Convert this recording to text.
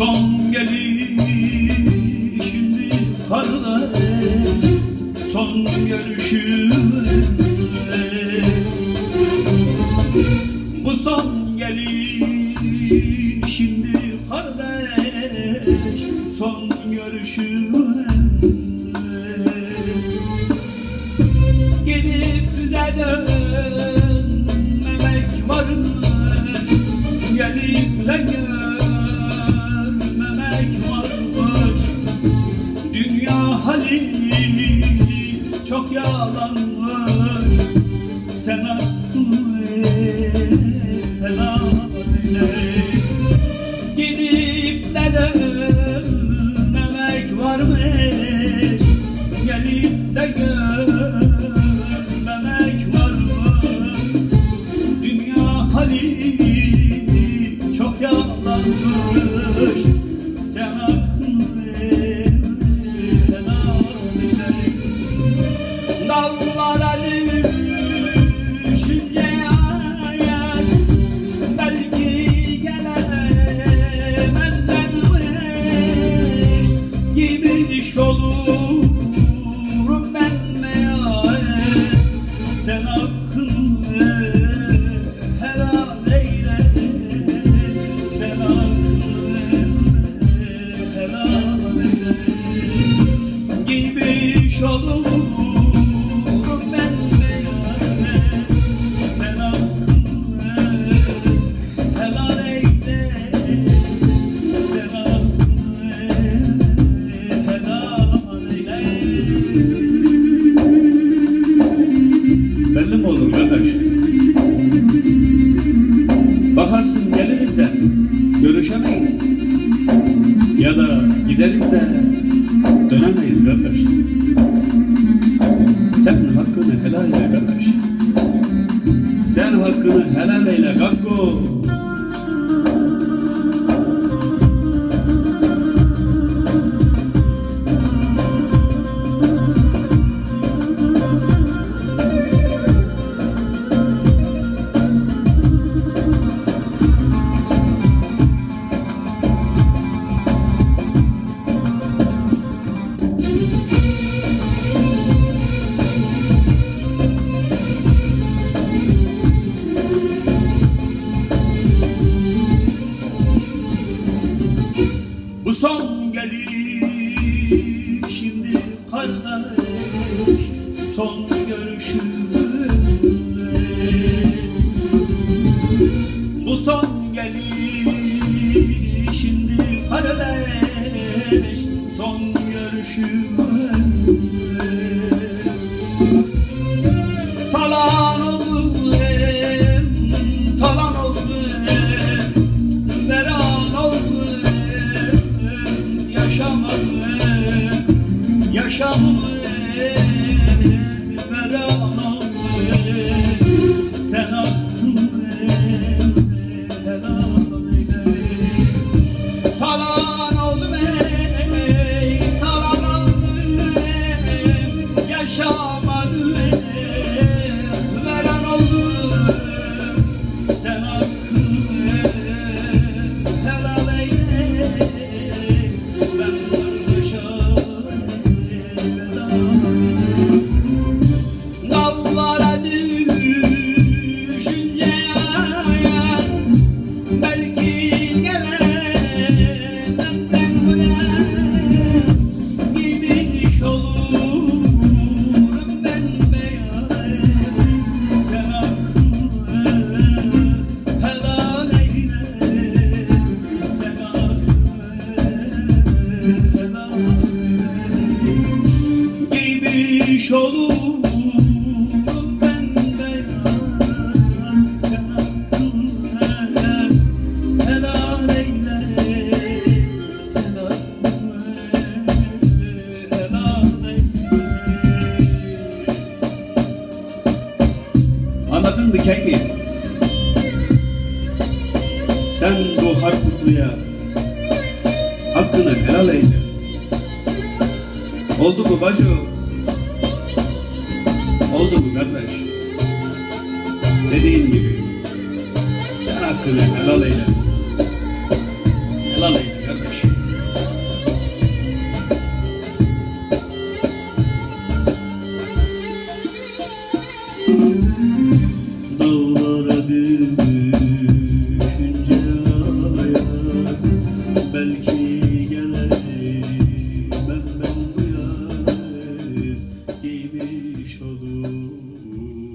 son gelişindi kardeş Son görüşümde Bu son gelişindi kardeş Son görüşümde Gidip de dönmemek var mı? Çok yalanmış. Sen aklını helal eyle Gidip de dönmemek varmış. Gelip de görmemek Sen hakkını ya da gideriz de dönemeyiz kardeş. Sen hakkını helal eyle kardeş. Sen hakkını helal eyle kakko. Son görüşümde Bu son gelişindi kardeş Son görüşümde yandı keki. Sen bu Harputlu'ya hakkını helal eyle. Oldu mu bacı? Oldu mu kardeş? Dediğim gibi sen hakkını helal eyle. belki